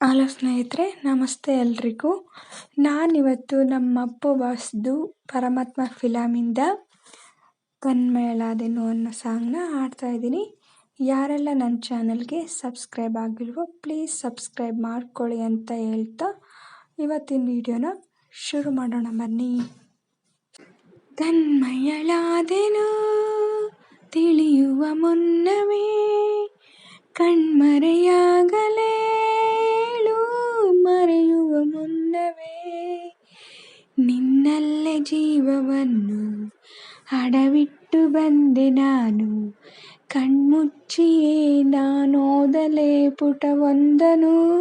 Hello ಸ್ನೇಹಿತರೆ, ನಮಸ್ತೆ ಎಲ್ರಿಗೂ. ನಾನಿವತ್ತು ನಮ್ಮ ಅಪ್ಪು ಬಾಸ್ದು ಪರಮಾತ್ಮ ಫಿಲಮಿಂದ ಕಣ್ಮೇಳಾದೆನು ಅನ್ನೋ ಸಾಂಗ್ನ ಹಾಡ್ತಾ ಇದ್ದೀನಿ. ಯಾರೆಲ್ಲ ನನ್ನ ಚಾನಲ್ಗೆ ಸಬ್ಸ್ಕ್ರೈಬ್ ಆಗಿಲ್ವೋ, ಪ್ಲೀಸ್ ಸಬ್ಸ್ಕ್ರೈಬ್ ಮಾಡ್ಕೊಳ್ಳಿ ಅಂತ ಹೇಳ್ತಾ ಇವತ್ತಿನ ವಿಡಿಯೋನ ಶುರು ಮಾಡೋಣ ಬನ್ನಿ. ತನ್ಮಯಳಾದೆನು ತಿಳಿಯುವ ಮುನ್ನವೇ ಕಣ್ಮರೆಯಾಗಲೇ ಜೀವವನ್ನು ಅಡವಿಟ್ಟು ಬಂದೆ ನಾನು. ಕಣ್ಮುಚ್ಚಿಯೇ ನಾನೋದಲೇ ಪುಟವೊಂದನು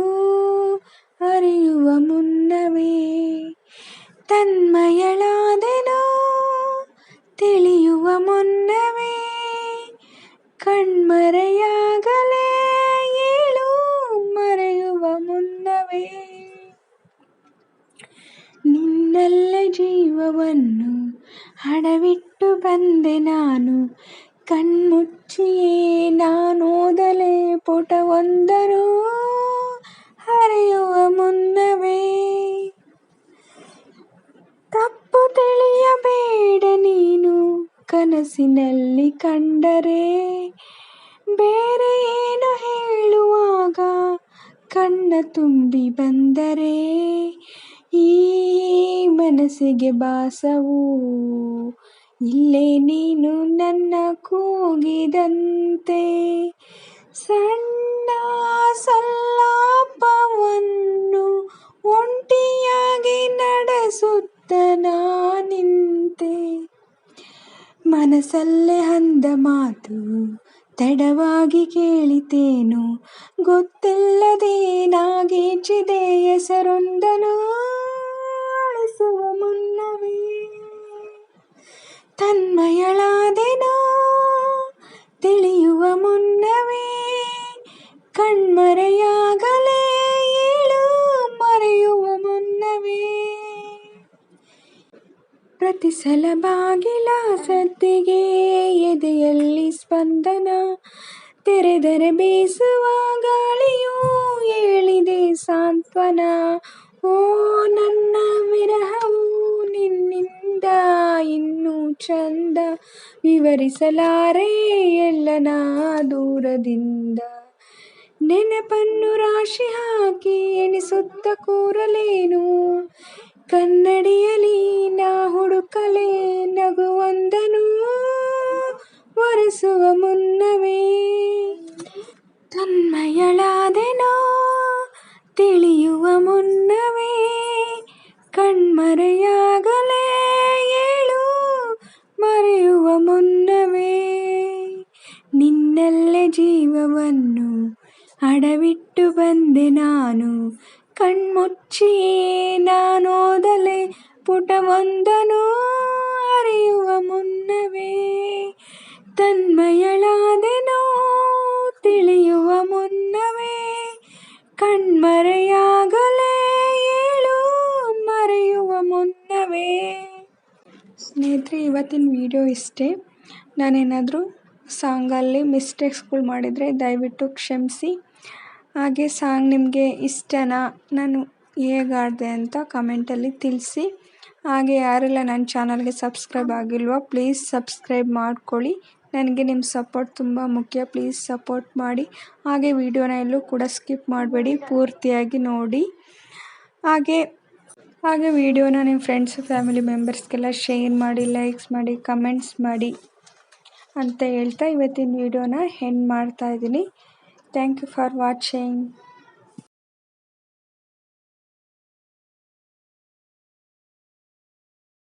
ಅರಿಯುವ ಮುನ್ನವೇ. ತನ್ಮಯಳಾದೆನೋ ತಿಳಿಯುವ ಮುನ್ನವೇ. ಕಣ್ಮರೆಯಾಗಲೇ ಏಳು ಮರೆಯುವ ಮುನ್ನವೇ ನಿನ್ನಲ್ಲ ಜೀವವನ್ನು ಹಣವಿಟ್ಟು ಬಂದೆ ನಾನು. ಕಣ್ಮುಚ್ಚಿಯೇ ನಾನೋದಲೇ ಪುಟವೊಂದರೂ ಹರಿಯುವ ಮುನ್ನವೇ. ತಪ್ಪು ತಿಳಿಯಬೇಡ ನೀನು ಕನಸಿನಲ್ಲಿ ಕಂಡರೆ. ಬೇರೆ ಏನು ಹೇಳುವಾಗ ಕಣ್ಣ ತುಂಬಿ ಬಂದರೆ. ಈ ಮನಸ್ಸಿಗೆ ಬಾಸವು ಇಲ್ಲೇ ನೀನು ನನ್ನ ಕೂಗಿದಂತೆ. ಸಣ್ಣ ಸಲ್ಲಾಪವನ್ನು ಒಂಟಿಯಾಗಿ ನಡೆಸುತ್ತ ನಿಂತೆ. ಮನಸ್ಸಲ್ಲೇ ಅಂದ ಮಾತು ತಡವಾಗಿ ಕೇಳಿತೇನು. ಗೊತ್ತಿಲ್ಲದೇನಾಗಿ ಚಿದೆ ಹೆಸರೊಂದನು ಅಳಿಸುವ ಮುನ್ನವೇ ತನ್ಮಯಳಾದೆನೋ? ತಿಳಿಯುವ ಮುನ್ನವೇ, ಕಣ್ಮರೆಯಾಗಲೇ ಏಳು ಮರೆಯುವ ಮುನ್ನವೇ. ಪ್ರತಿ ಸಲ ಬಾಗಿಲ ಸದ್ದಿಗೆ ಎದೆಯಲ್ಲಿ ಸ್ಪಂದನ, ತೆರೆದರೆ ಬೀಸುವ ಗಾಳಿಯೂ ಹೇಳಿದೆ ಸಾಂತ್ವನ. ಚಂದ ವಿವರಿಸಲಾರೆ ನಾ ದೂರದಿಂದ. ನೆನಪನ್ನು ರಾಶಿ ಹಾಕಿ ಎಣಿಸುತ್ತ ಕೂರಲೇನು? ಕನ್ನಡಿಯಲಿ ನಾ ಹುಡುಕಲೆ ನಗುವೊಂದನು, ಒರೆಸುವ ಮುನ್ನವೇ. ತನ್ಮಯಳಾದೆನೋ ಮರೆಯುವ ಮುನ್ನವೇ ನಿನ್ನಲ್ಲೇ ಜೀವವನ್ನು ಅಡವಿಟ್ಟು ಬಂದೆ ನಾನು. ಕಣ್ಮುಚ್ಚಿಯೇ ನಾನೋದಲೆ ಪುಟವೊಂದನು ಅರಿಯುವ ಮುನ್ನವೇ. ಇವತ್ತಿನ ವಿಡಿಯೋ ಇಷ್ಟೇ. ನಾನೇನಾದರೂ ಸಾಂಗಲ್ಲಿ ಮಿಸ್ಟೇಕ್ಸ್ಗಳು ಮಾಡಿದರೆ ದಯವಿಟ್ಟು ಕ್ಷಮಿಸಿ. ಹಾಗೆ ಸಾಂಗ್ ನಿಮಗೆ ಇಷ್ಟನಾ ನಾನು ಹೇಗೆ ಆಡಿದೆ ಅಂತ ಕಮೆಂಟಲ್ಲಿ ತಿಳಿಸಿ. ಹಾಗೆ ಯಾರೆಲ್ಲ ನನ್ನ ಚಾನಲ್ಗೆ ಸಬ್ಸ್ಕ್ರೈಬ್ ಆಗಿಲ್ವೋ ಪ್ಲೀಸ್ ಸಬ್ಸ್ಕ್ರೈಬ್ ಮಾಡ್ಕೊಳ್ಳಿ. ನನಗೆ ನಿಮ್ಮ ಸಪೋರ್ಟ್ ತುಂಬ ಮುಖ್ಯ. ಪ್ಲೀಸ್ ಸಪೋರ್ಟ್ ಮಾಡಿ. ಹಾಗೆ ವಿಡಿಯೋನ ಎಲ್ಲೂ ಕೂಡ ಸ್ಕಿಪ್ ಮಾಡಬೇಡಿ. ಪೂರ್ತಿಯಾಗಿ ನೋಡಿ. ಹಾಗೆ ಹಾಗೆ ವಿಡಿಯೋನ ನಿಮ್ಮ ಫ್ರೆಂಡ್ಸ್ ಫ್ಯಾಮಿಲಿ ಮೆಂಬರ್ಸ್ಗೆಲ್ಲ ಶೇರ್ ಮಾಡಿ ಲೈಕ್ಸ್ ಮಾಡಿ ಕಮೆಂಟ್ಸ್ ಮಾಡಿ ಅಂತ ಹೇಳ್ತಾ ಇವತ್ತಿನ ವಿಡಿಯೋನ ಹೆಂಡ್ ಮಾಡ್ತಾಯಿದ್ದೀನಿ ಥ್ಯಾಂಕ್ ಯು ಫಾರ್ ವಾಚಿಂಗ್